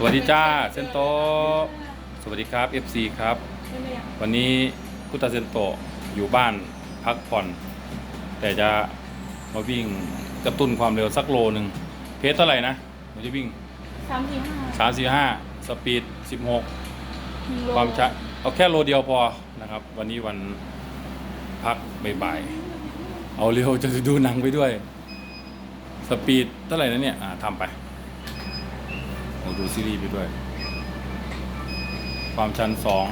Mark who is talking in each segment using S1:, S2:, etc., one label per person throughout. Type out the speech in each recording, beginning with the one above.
S1: สวัสดีจ้าเซนโตะสวัสดีครับ FC ครับ วันนี้พุทธเซนโตะอยู่บ้านพักผ่อน แต่จะมาวิ่งกระตุ้นความเร็วสักโลหนึ่งเพจเท่าไหร่นะมันจะวิ่ง
S2: สามสี่ห้า
S1: 3 4 5สปีด16ความช้าเอาแค่โลเดียวพอนะครับ วันนี้วันพักบ่ายๆเอาเร็วจะดูหนังไปด้วย สปีดเท่าไหร่นะเนี่ยอ่าทำไป โอ้ดูซีรีส์ไปด้วย ความชันสอง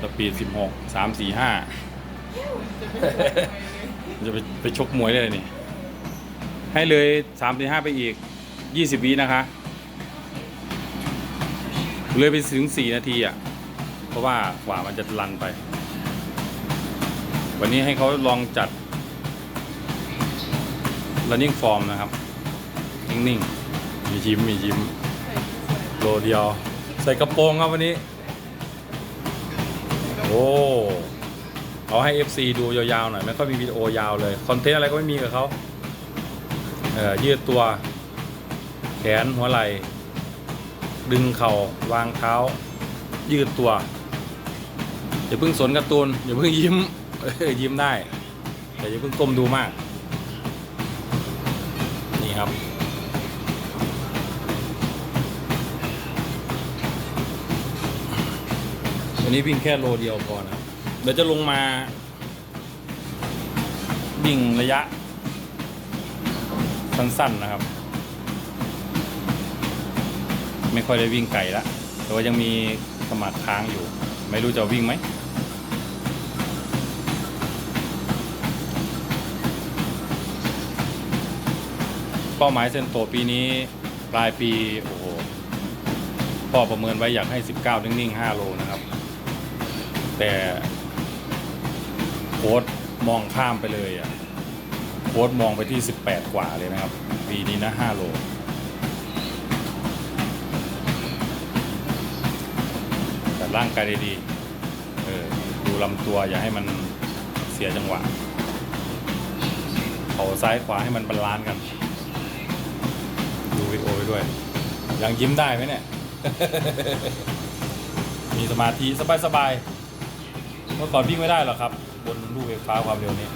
S1: สปีดสิบหกสามสี่ห้าจะไปไปชกมวยได้เลยนี่ ให้เลยสามสี่ห้าไปอีกยี่สิบวินะคะ เลยไปถึงสี่นาทีอะ เพราะว่ากว่ามันจะรันไป วันนี้ให้เขาลองจัด running form นะครับ นิ่งๆ มียิ้ม มียิ้ม โลเดียว ใส่กระโปรงครับวันนี้ โอ้เอาให้ FC ดูยาวๆหน่อยไม่ค่อยมีวิดีโอยาวเลย คอนเทนต์อะไรก็ไม่มีกับเขาเออยืดตัว แขนหัวไหล่ ดึงเข่าวางเท้า ยืดตัวอย่าเพิ่งสนการ์ตูนอย่าเพิ่งยิ้มยิ้มได้ แต่อย่าเพิ่งก้มดูมาก นี่ครับ วันนี้วิ่งแค่โลเดียวพอนะ เดี๋ยวจะลงมา วิ่งระยะ สั้นๆนะครับ ไม่ค่อยได้วิ่งไกลละแต่ว่ายังมีสมัครค้างอยู่ ไม่รู้จะวิ่งไหมเป้าหมายเส้นโตปีนี้ปลายปี โอ้โหพ่อประเมินไว้อยากให้ 19 นิ่งๆ 5 โลนะ แต่โค้ดมองข้ามไปเลยอะโค้ดมองไปที่ 18 กว่าเลยนะครับ ปีนี้นะ5โลแต่ร่างกายด้ดีเออดูลำตัวอย่าให้มันเสียจังหวะเขาซ้ายขวาให้มันบาลานซ์กัน ดูวิดีโอไปด้วย ยังยิ้มได้ไหมเนี่ย มีสมาธิสบายๆ เมื่อก่อนวิ่งไม่ได้หรอกครับ บนลูกไฟฟ้าความเร็วนี้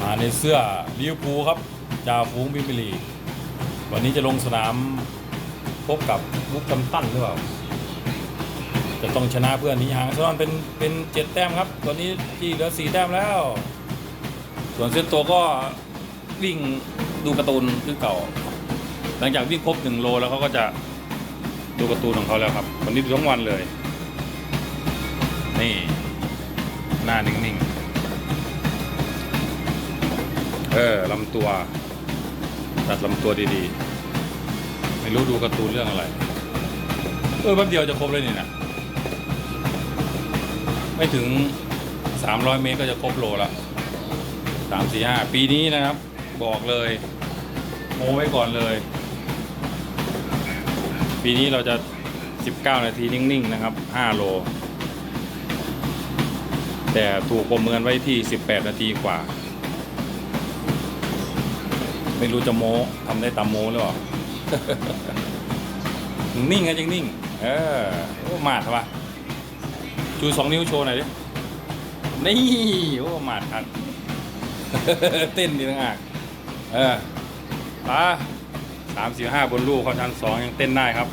S1: มาในเสื้อลิเวอร์พูลครับจ่าฟูงบิมบิลีวันนี้จะลงสนามพบกับมุกกำตั้นหรือเปล่า จะต้องชนะเพื่อนนี้หางซอนเป็นเป็นเจ็ดแต้มครับ ตอนนี้ที่เหลือสี่แต้มแล้ว ส่วนเส้นตัวก็วิ่งดูการ์ตูนคือเก่า ลังจากวิ่งครบหนึ่งโลแล้วเขาก็จะดูการ์ตูนของเขาแล้วครับวันนี้ดูทั้งวันเลย นี่หน้านิ่งๆ เออลำตัวตัดลำตัวดีๆ ไม่รู้ดูการ์ตูนเรื่องอะไร เออแป๊บเดียวจะครบเลยนี่นะไม่ถึง 300 เมตรก็จะครบโลละ3 4 5 ปีนี้นะครับ บอกเลย โมไว้ก่อนเลย ปีนี้เราจะ 19 นาทีนิ่งๆ นะครับ 5 โล แต่ถูกประเมินไว้ที่ 18 นาทีกว่า ไม่รู้จะโมทำได้ตามโมหรือเปล่า นิ่งกันยังนิ่ง เออโอ้มาดวะชูสองนิ้วโชว์หน่อยดิ นี่โอ้หมาดครับเต้นดีทั้งอะเออปา สามสี่ห้าบนลูกเขาชั้นสองยังเต้นได้ครับ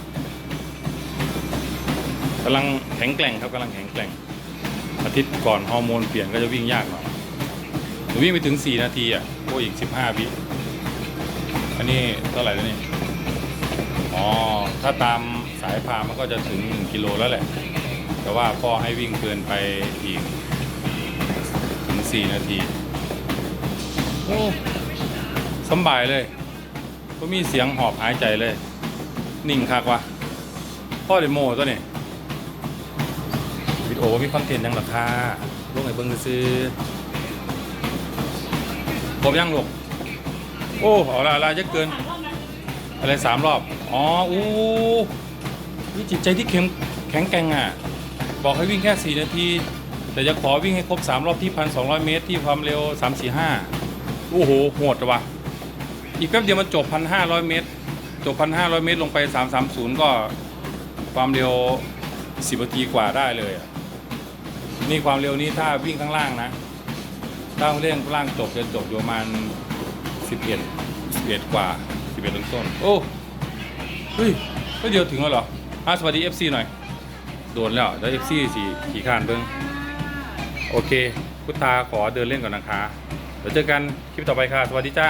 S1: กำลังแข็งแกร่งครับกำลังแข็งแกร่ง อาทิตย์ก่อนฮอร์โมนเปลี่ยนก็จะวิ่งยากหน่อยหนูวิ่งไปถึงสี่นาทีอะโอ้อีกสิบห้าวิอันนี้เท่าไหร่แล้วนี่อ๋อถ้าตามสายพามันก็จะถึงหนึ่งกิโลแล้วแหละ แต่ว่าพ่อให้วิ่งเกินไปอีกถึง4นาทีโอ้สบายเลย ก็มีเสียงหอบหายใจเลย นิ่งคักวะพ่อเดโมตัวนี้วิดีโอมีคอนเทนต์ยังราคาลงให้เบิ่งซื้อผมยังลูกโอ้เอาละอะไรจะเกิน อะไรสามรอบ อ๋ออู้นี่จิตใจที่เข้มแข็งแกร่งอะ บอกให้วิ่งแค่สี่นาที แต่จะขอวิ่งให้ครบ 3 รอบที่ 1,200 เมตรที่ความเร็ว 345 โอ้โหโหดว่ะ อีกแป๊บเดียวมันจบ 1,500 เมตร จบ 1,500 เมตรลงไป 330 ก็ความเร็ว 10นาทีกว่าได้เลยอะนี่ความเร็วนี้ถ้าวิ่งข้างล่างนะ ถ้าเร่งข้างล่างจบจะจบอยู่ประมาณ 11 11 กว่า 11ต้นต้น โอ้ เฮ้ยก็เดียวถึงแล้วเหรออะสวัสดี FC หน่อย โดนแล้วแล้ว FC สี่ขี่ข้านเบิ้งโอเค พุทธาขอเดินเล่นก่อนนะคะ เดี๋ยวเจอกันคลิปต่อไปค่ะ สวัสดีจ้า